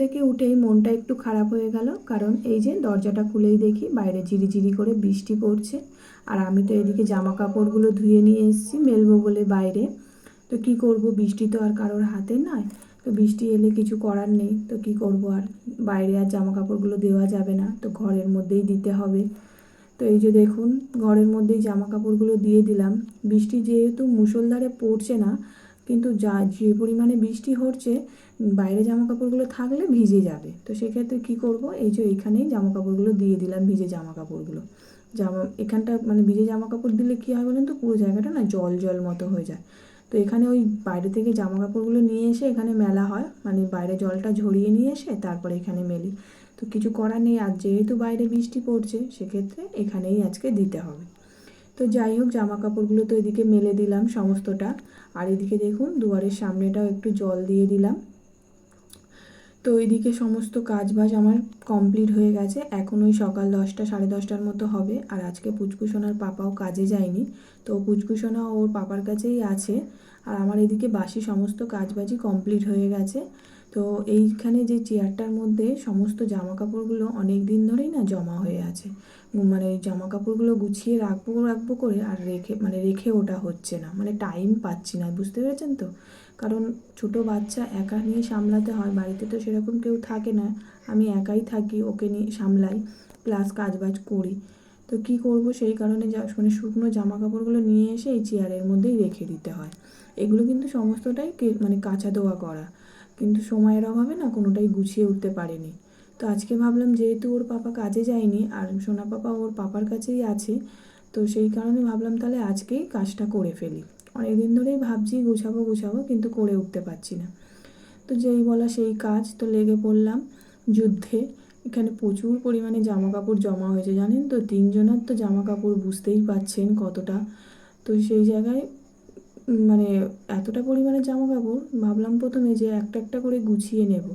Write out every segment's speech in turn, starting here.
থেকে উঠেই মনটা একটু খারাপ হয়ে গেল, কারণ এই যে দরজাটা খুলেই দেখি বাইরে ঝিরিঝিরি করে বৃষ্টি পড়ছে। আর আমি তো এদিকে জামা কাপড়গুলো ধুয়ে নিয়ে এসেছি মেলবো বলে বাইরে। তো কি করব, বৃষ্টি তো আর কারোর হাতে নয়। তো বৃষ্টি এলে কিছু করার নেই, তো কি করব আর? বাইরে আর জামা কাপড়গুলো দেওয়া যাবে না, তো ঘরের মধ্যেই দিতে হবে। তো এই যে দেখুন, ঘরের মধ্যেই জামা কাপড়গুলো দিয়ে দিলাম। বৃষ্টি যেহেতু মুষলধারে পড়ছে না কিন্তু যা যে পরিমাণে বৃষ্টি হচ্ছে, বাইরে জামা কাপড়গুলো থাকলে ভিজে যাবে। তো সেক্ষেত্রে কী করব? এই যে এইখানেই জামা কাপড়গুলো দিয়ে দিলাম, ভিজে জামা কাপড়গুলো জামা, এখানটা মানে ভিজে জামা কাপড় দিলে কী হয় বলুন তো? পুরো জায়গাটা না জল জল মতো হয়ে যায়। তো এখানে ওই বাইরে থেকে জামা কাপড়গুলো নিয়ে এসে এখানে মেলা হয়। মানে বাইরে জলটা ঝরিয়ে নিয়ে এসে তারপরে এখানে মেলি। তো কিছু করার নেই। আর যেহেতু বাইরে বৃষ্টি পড়ছে, সেক্ষেত্রে এখানেই আজকে দিতে হবে। তো যাই হোক জামা কাপড়গুলো তো এদিকে মেলে দিলাম সমস্তটা। আর এদিকে দেখুন, দুয়ারের সামনেটাও একটু জল দিয়ে দিলাম। তো ওইদিকে সমস্ত কাজ বাজ আমার কমপ্লিট হয়ে গেছে। এখন ওই সকাল দশটা, সাড়ে দশটার মতো হবে। আর আজকে পুচকুসোনার পাপাও কাজে যায়নি। তো পুচকুসোনা ওর পাপার কাছেই আছে। আর আমার এদিকে বাসি সমস্ত কাজবাজি কমপ্লিট হয়ে গেছে। তো এইখানে যে চেয়ারটার মধ্যে সমস্ত জামা কাপড়গুলো অনেক দিন ধরেই না জমা হয়ে আছে। মানে জামা কাপড়গুলো গুছিয়ে রাখব রাখব করে আর রেখে মানে রেখে ওটা হচ্ছে না। মানে টাইম পাচ্ছি না, বুঝতে পেরেছেন তো? কারণ ছোট বাচ্চা একা নিয়ে সামলাতে হয়, বাড়িতে তো সেরকম কেউ থাকে না। আমি একাই থাকি, ওকে নিয়ে সামলাই প্লাস কাজবাজ করি। তো কি করব সেই কারণে মানে শুকনো জামা কাপড়গুলো নিয়ে এসে এই চেয়ারের মধ্যেই রেখে দিতে হয়। এগুলো কিন্তু সমস্তটাই মানে কাঁচা ধোয়া করা। কিন্তু সময়ের অভাবে না কোনোটাই গুছিয়ে উঠতে পারেনি। তো আজকে ভাবলাম যেহেতু ওর পাপা কাজে যায়নি আর সোনা পাপা ওর পাপার কাছেই আছে, তো সেই কারণে ভাবলাম তাহলে আজকেই কাজটা করে ফেলি। অনেক দিন ধরেই ভাবছি গুছাবো গুছাবো কিন্তু করে উঠতে পারছি না। তো যেই বলা সেই কাজ তো লেগে পড়লাম যুদ্ধে। এখানে প্রচুর পরিমাণে জামা কাপড় জমা হয়েছে জানেন তো? তিনজনের তো জামা কাপড় বুঝতেই পাচ্ছেন কতটা। তো সেই জায়গায় মানে এতটা পরিমাণে জামা কাপড় ভাবলাম প্রথমে যে একটা একটা করে গুছিয়ে নেব।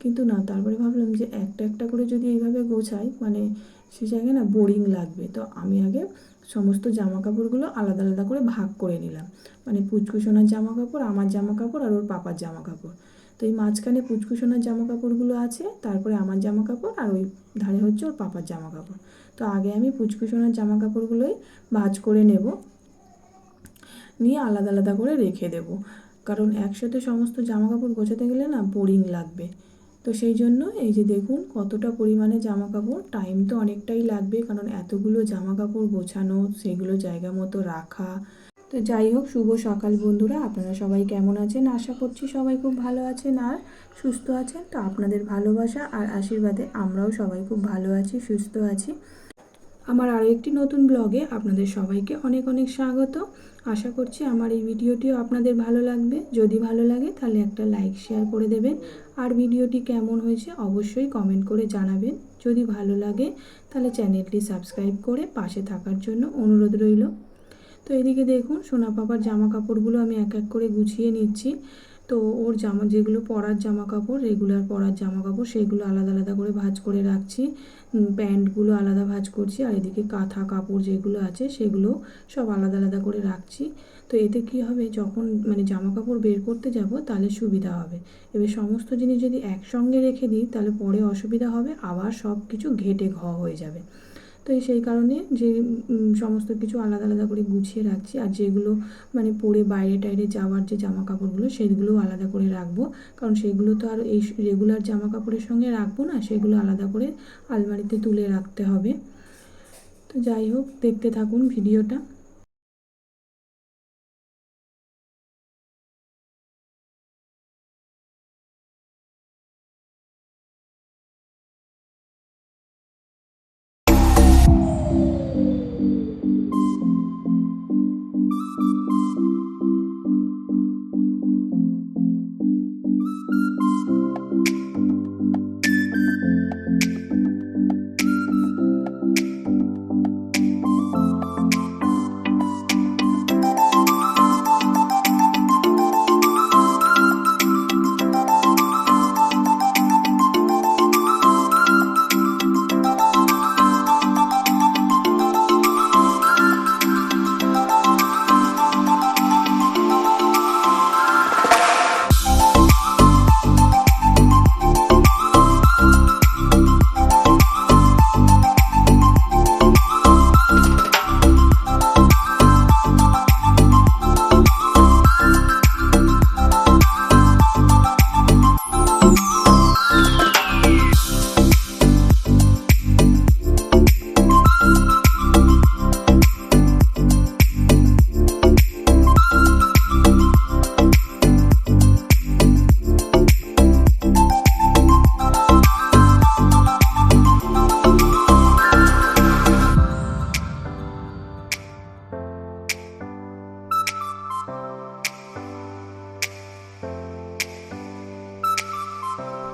কিন্তু না, তারপরে ভাবলাম যে একটা একটা করে যদি এইভাবে গোছাই মানে সে জায়গায় না বোরিং লাগবে। তো আমি আগে সমস্ত জামা কাপড়গুলো আলাদা আলাদা করে ভাগ করে নিলাম। মানে পুচকুসোনার জামা কাপড় আমার জামা কাপড় আর ওর পাপার জামা কাপড় তো এই মাঝখানে পুচকুসোনার জামা কাপড়গুলো আছে, তারপরে আমার জামা কাপড় আর ওই ধারে হচ্ছে ওর পাপার জামা কাপড় তো আগে আমি পুচকুসোনার জামা কাপড়গুলোই ভাজ করে নেব। নিয়ে আলাদা আলাদা করে রেখে দেব। কারণ একসাথে সমস্ত জামা কাপড় গোছাতে গেলে না বোরিং লাগবে। তো সেই জন্য এই যে দেখুন কতটা পরিমাণে জামা কাপড় টাইম তো অনেকটাই লাগবে কারণ এতগুলো জামা কাপড় গোছানো, সেগুলো জায়গা মতো রাখা। তো যাই হোক, শুভ সকাল বন্ধুরা, আপনারা সবাই কেমন আছেন? আশা করছি সবাই খুব ভালো আছেন আর সুস্থ আছেন। তো আপনাদের ভালোবাসা আর আশীর্বাদে আমরাও সবাই খুব ভালো আছি, সুস্থ আছি। আমার আরও একটি নতুন ব্লগে আপনাদের সবাইকে অনেক অনেক স্বাগত। আশা করছি আমার এই ভিডিওটিও আপনাদের ভালো লাগবে। যদি ভালো লাগে তাহলে একটা লাইক শেয়ার করে দেবেন। আর ভিডিওটি কেমন হয়েছে অবশ্যই কমেন্ট করে জানাবেন। যদি ভালো লাগে তাহলে চ্যানেলটি সাবস্ক্রাইব করে পাশে থাকার জন্য অনুরোধ রইল। তো এদিকে দেখুন, সোনা পাপার জামা কাপড়গুলো আমি এক এক করে গুছিয়ে নিচ্ছি। তো ওর জামা, যেগুলো পরার জামা কাপড় রেগুলার পরার জামা কাপড় সেগুলো আলাদা আলাদা করে ভাজ করে রাখছি। প্যান্টগুলো আলাদা ভাজ করছি, আর এদিকে কাঁথা কাপড় যেগুলো আছে, সেগুলো সব আলাদা আলাদা করে রাখছি। তো এতে কি হবে, যখন মানে জামা কাপড় বের করতে যাব, তাহলে সুবিধা হবে। এবার সমস্ত জিনিস যদি একসঙ্গে রেখে দিই, তাহলে পরে অসুবিধা হবে, আবার সব কিছু ঘেটে ঘ হয়ে যাবে। তো সেই কারণে যে সমস্ত কিছু আলাদা আলাদা করে গুছিয়ে রাখছি আর যেগুলো মানে পরে বাইরে টাইরে যাওয়ার যে জামা কাপড়গুলো সেগুলোও আলাদা করে রাখব। কারণ সেগুলো তো আর এই রেগুলার জামা কাপড়ের সঙ্গে রাখব না, সেগুলো আলাদা করে আলমারিতে তুলে রাখতে হবে। তো যাই হোক, দেখতে থাকুন ভিডিওটা।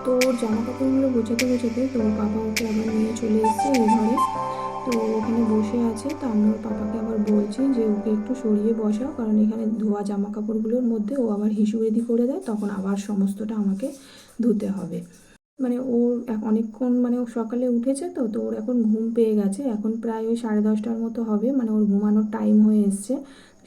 তো ওর জামা কাপড়গুলো গোছাতে গোছাতে তো ওর পাপা ওকে আবার নিয়ে চলে এসছে এই ঘরে। তো ওখানে বসে আছে। তো আমি ওর পাপাকে আবার বলছি যে ওকে একটু সরিয়ে বসাও, কারণ এখানে ধোয়া জামা কাপড়গুলোর মধ্যে ও আবার হিসুয়েদি করে দেয়, তখন আবার সমস্তটা আমাকে ধুতে হবে। মানে ওর অনেকক্ষণ মানে ও সকালে উঠেছে তো তো ওর এখন ঘুম পেয়ে গেছে। এখন প্রায় ওই সাড়ে দশটার মতো হবে। মানে ওর ঘুমানোর টাইম হয়ে এসছে।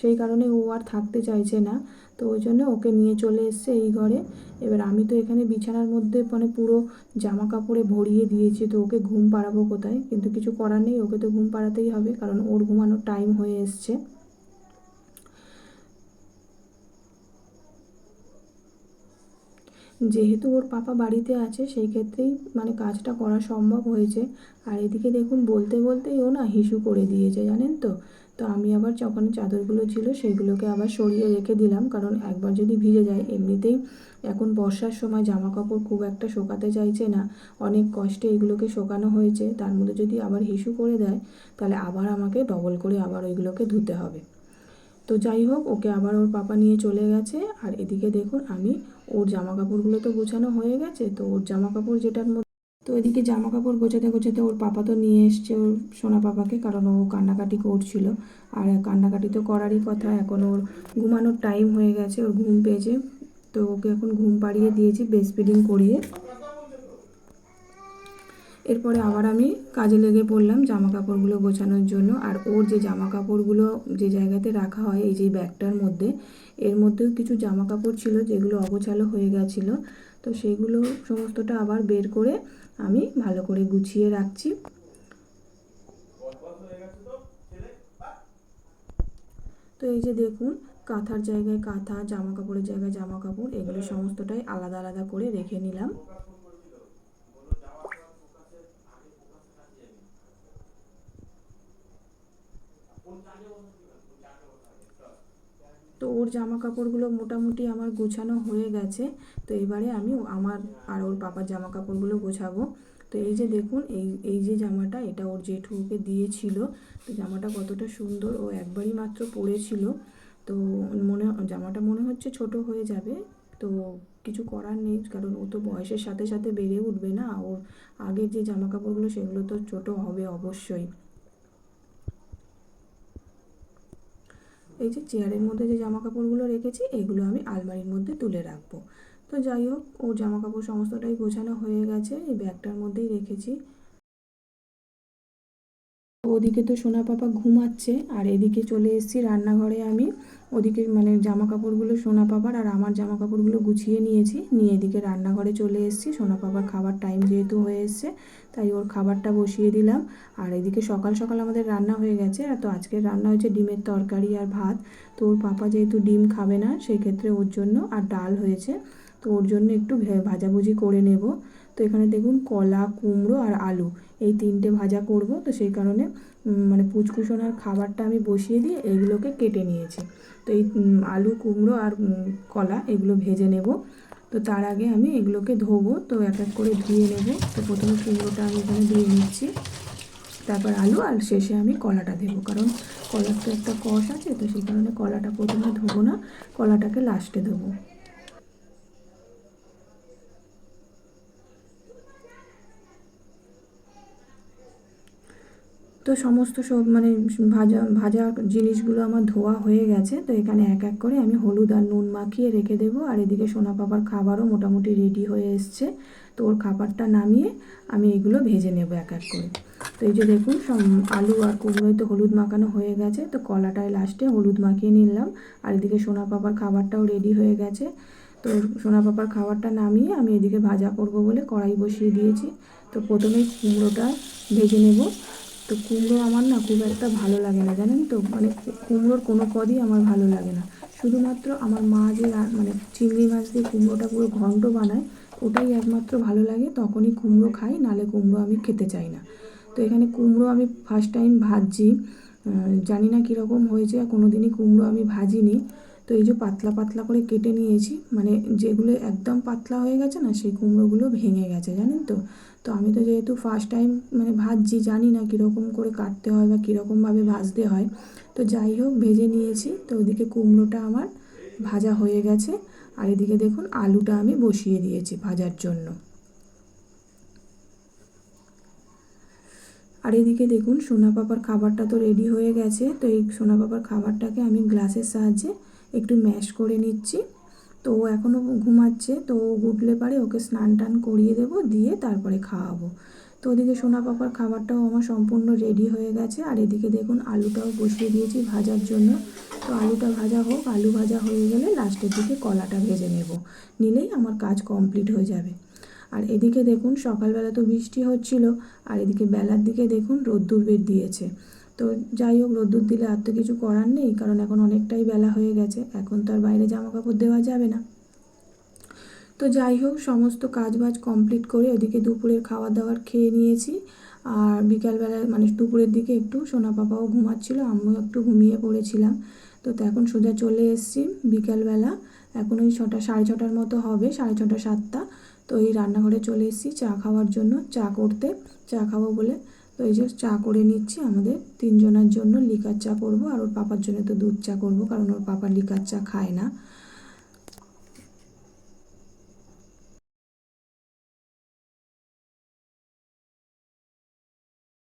সেই কারণে ও আর থাকতে চাইছে না। তো ওই জন্য ওকে নিয়ে চলে এসছে এই ঘরে। এবার আমি তো এখানে বিছানার মধ্যে মানে পুরো জামা কাপড়ে ভরিয়ে দিয়েছি। তো ওকে ঘুম পাড়াবো কোথায়? কিন্তু কিছু করার নেই। ওকে তো ঘুম পাড়াতেই হবে, কারণ ওর ঘুমানোর টাইম হয়ে এসছে। যেহেতু ওর পাপা বাড়িতে আছে, সেই ক্ষেত্রেই মানে কাজটা করা সম্ভব হয়েছে। আর এদিকে দেখুন, বলতে বলতেই ও না হিসু করে দিয়েছে, জানেন তো? তো আমি আবার ওখানে চাদরগুলো ছিল সেইগুলোকে আবার সরিয়ে রেখে দিলাম। কারণ একবার যদি ভিজে যায়, এমনিতেই এখন বর্ষার সময় জামা কাপড় খুব একটা শোকাতে চাইছে না। অনেক কষ্টে এগুলোকে শোকানো হয়েছে। তার মধ্যে যদি আবার হিসু করে দেয়, তাহলে আবার আমাকে ডবল করে আবার ওইগুলোকে ধুতে হবে। তো যাই হোক, ওকে আবার ওর পাপা নিয়ে চলে গেছে। আর এদিকে দেখুন, আমি ওর জামা কাপড়গুলো তো গোছানো হয়ে গেছে। তো ওর জামা কাপড় যেটার মধ্যে তো এদিকে জামা কাপড় গোছাতে গোছাতে ওর পাপা তো নিয়ে এসছে ওর সোনা পাপাকে, কারণ ও কান্নাকাটি করছিল। আর কান্নাকাটি তো করারই কথা, এখন ওর ঘুমানোর টাইম হয়ে গেছে, ওর ঘুম পেয়েছে। তো ওকে এখন ঘুম পাড়িয়ে দিয়েছি বেস্ট ফিডিং করিয়ে। এরপরে আবার আমি কাজে লেগে পড়লাম জামা কাপড়গুলো গোছানোর জন্য। আর ওর যে জামা কাপড়গুলো যে জায়গাতে রাখা হয়, এই যে ব্যাগটার মধ্যে, এর মধ্যেও কিছু জামা কাপড় ছিল যেগুলো অগোছালো হয়ে গেছিল। তো সেগুলো সমস্তটা আবার বের করে আমি ভালো করে গুছিয়ে রাখছি। তো এই যে দেখুন, কাঁথার জায়গায় কাঁথা জামা কাপড়ের জায়গায় জামা কাপড় এগুলো সমস্তটাই আলাদা আলাদা করে রেখে নিলাম। তো ওর জামা কাপড়গুলো মোটামুটি আমার গোছানো হয়ে গেছে। তো এবারে আমি আমার আর ওর পাপার জামা কাপড়গুলো গোছাবো। তো এই যে দেখুন, এই এই যে জামাটা, এটা ওর জেঠুকে দিয়েছিল। তো জামাটা কতটা সুন্দর, ও একবারই মাত্র পরেছিল। তো মনে, জামাটা মনে হচ্ছে ছোট হয়ে যাবে। তো কিছু করার নেই, কারণ ও তো বয়সের সাথে সাথে বেড়ে উঠবে না। ওর আগের যে জামা কাপড়গুলো সেগুলো তো ছোট হবে অবশ্যই। এই যে চেয়ারের মধ্যে যে জামা কাপড়গুলো রেখেছি, এগুলো আমি আলমারির মধ্যে তুলে রাখব। তো যাই হোক, ও জামা কাপড় সমস্তটাই গোছানো হয়ে গেছে, এই ব্যাগটার মধ্যেই রেখেছি। ওদিকে তো সোনা পাপা ঘুমাচ্ছে, আর এদিকে চলে এসেছি রান্নাঘরে আমি। ওদিকে মানে জামা কাপড়গুলো সোনা পাপার আর আমার জামা কাপড়গুলো গুছিয়ে নিয়েছি। নিয়ে এদিকে রান্নাঘরে চলে এসেছি। সোনা পাপার খাবার টাইম যেহেতু হয়ে এসছে, তাই ওর খাবারটা বসিয়ে দিলাম। আর এদিকে সকাল সকাল আমাদের রান্না হয়ে গেছে। আর তো আজকের রান্না হয়েছে ডিমের তরকারি আর ভাত। তো ওর পাপা যেহেতু ডিম খাবে না সেই ক্ষেত্রে ওর জন্য আর ডাল হয়েছে। তো ওর জন্য একটু ভাজাভুজি করে নেব। তো এখানে দেখুন কলা, কুমড়ো আর আলু। এই তিনটে ভাজা করব। তো সেই কারণে মানে পুচকুসোনার খাবারটা আমি বসিয়ে দিয়ে এইগুলোকে কেটে নিয়েছি। তো এই আলু, কুমড়ো আর কলা এগুলো ভেজে নেব। তো তার আগে আমি এগুলোকে ধোবো। তো এক এক করে ধুয়ে নেব। তো প্রথমে কুমড়োটা আমি এখানে ধুয়ে নিচ্ছি। তারপর আলু আর শেষে আমি কলাটা দেবো। কারণ কলার তো একটা কষ আছে। তো সেই কারণে কলাটা প্রথমে ধোবো না। কলাটাকে লাস্টে দেবো। তো সমস্ত সব মানে ভাজা ভাজা জিনিসগুলো আমার ধোয়া হয়ে গেছে। তো এখানে এক এক করে আমি হলুদ আর নুন মাখিয়ে রেখে দেবো। আর এদিকে সোনা পাপার খাবারও মোটামুটি রেডি হয়ে এসছে। তো ওর খাবারটা নামিয়ে আমি এগুলো ভেজে নেব এক এক করে। তো এই যে দেখুন, সব আলু আর কুমড়োয় তো হলুদ মাখানো হয়ে গেছে। তো কলাটায় লাস্টে হলুদ মাখিয়ে নিলাম। আর এদিকে সোনা পাপার খাবারটাও রেডি হয়ে গেছে। তো সোনা পাপার খাবারটা নামিয়ে আমি এদিকে ভাজা করব বলে কড়াই বসিয়ে দিয়েছি। তো প্রথমেই কুমড়োটা ভেজে নেব। তো কুমড়ো আমার না খুব একটা ভালো লাগে না, জানেন তো? মানে কুমড়োর কোনো পদই আমার ভালো লাগে না। শুধুমাত্র আমার মা যে মানে চিংড়ি মাছ দিয়ে কুমড়োটা পুরো ঘন্ট বানায়, ওটাই একমাত্র ভালো লাগে, তখনই কুমড়ো খাই, নালে কুমড়ো আমি খেতে চাই না। তো এখানে কুমড়ো আমি ফার্স্ট টাইম ভাজছি। জানি না কীরকম হয়েছে কোনো দিনই কুমড়ো আমি ভাজিনি। তো এই যে পাতলা পাতলা করে কেটে নিয়েছি মানে যেগুলো একদম পাতলা হয়ে গেছে না, সেই কুমড়োগুলো ভেঙে গেছে, জানেন তো? তো আমি তো যেহেতু ফার্স্ট টাইম মানে ভাজছি, জানি না কীরকম করে কাটতে হয় বা কীরকমভাবে ভাজতে হয়। তো যাই হোক, ভেজে নিয়েছি, তো ওদিকে কুমড়োটা আমার ভাজা হয়ে গেছে। আর এদিকে দেখুন, আলুটা আমি বসিয়ে দিয়েছি ভাজার জন্য। আর এদিকে দেখুন, সোনা পাপার খাবারটা তো রেডি হয়ে গেছে। তো এই সোনা পাপার খাবারটাকে আমি গ্লাসের সাহায্যে একটু ম্যাশ করে নিচ্ছি। তো ও এখনও ঘুমাচ্ছে, তো ও উঠলে পারে ওকে স্নান টান করিয়ে দেবো, দিয়ে তারপরে খাওয়াবো। তো ওদিকে সোনা পাপার খাবারটাও আমার সম্পূর্ণ রেডি হয়ে গেছে। আর এদিকে দেখুন আলুটাও বসিয়ে দিয়েছি ভাজার জন্য। তো আলুটা ভাজা হোক, আলু ভাজা হয়ে গেলে লাস্টের দিকে কলাটা ভেজে নেব। নিলেই আমার কাজ কমপ্লিট হয়ে যাবে। আর এদিকে দেখুন সকালবেলা তো বৃষ্টি হচ্ছিল, আর এদিকে বেলার দিকে দেখুন রোদ্দুর বের দিয়েছে। তো যাই হোক, রোদ্দুর দিলে আর তো কিছু করার নেই, কারণ এখন অনেকটাই বেলা হয়ে গেছে। এখন তো আর বাইরে জামা কাপড় দেওয়া যাবে না। তো যাই হোক, সমস্ত কাজ বাজ কমপ্লিট করে ওদিকে দুপুরের খাওয়া দাওয়ার খেয়ে নিয়েছি। আর বিকালবেলায় মানে দুপুরের দিকে একটু সোনা পাপাও ঘুমাচ্ছিল, আমিও একটু ঘুমিয়ে পড়েছিলাম। তো এখন সোজা চলে এসেছি বিকালবেলা। এখন ওই ছটা, সাড়ে ছটার মতো হবে, সাড়ে ছটা, সাতটা। তো এই রান্নাঘরে চলে এসেছি চা খাওয়ার জন্য, চা করতে। চা খাব বলে তো এই যে চা করে নিচ্ছি, আমাদের তিনজনের জন্য লিকার চা করব আর ওর পাপার জন্য তো দুধ চা করব, কারণ ওর পাপা লিকার চা খায় না।